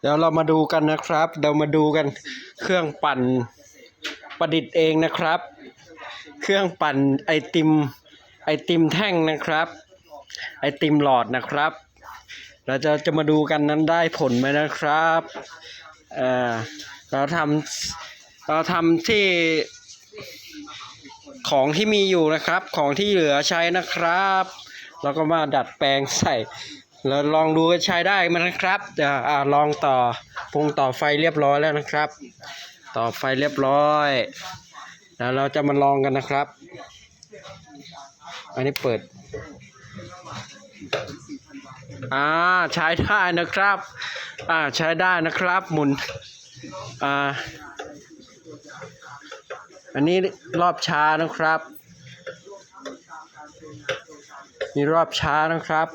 เดี๋ยวเรามาดูกันนะครับเรามาดูกันเครื่องปั่นประดิษฐ์เองนะครับ เครื่องปั่นไอติมไอติมแท่งนะครับ ไอติมหลอดนะครับ เราจะจะมาดูกันนั้นได้ผลไหมนะครับเออเราทำเราทำที่ของที่มีอยู่นะครับ ของที่เหลือใช้นะครับ แล้วก็มาดัดแปลงใส่ แล้วลองดูใช้ได้ไหมนะครับเดี๋ยวอ่าลองต่อปรุงต่อไฟเรียบร้อยแล้วนะครับ ต่อไฟเรียบร้อยแล้วเราจะมาลองกันนะครับ อันนี้เปิดอ่าใช้ได้นะครับ อ่าใช้ได้นะครับหมุนอ่าอันนี้รอบช้านะครับ มีรอบช้านะครับ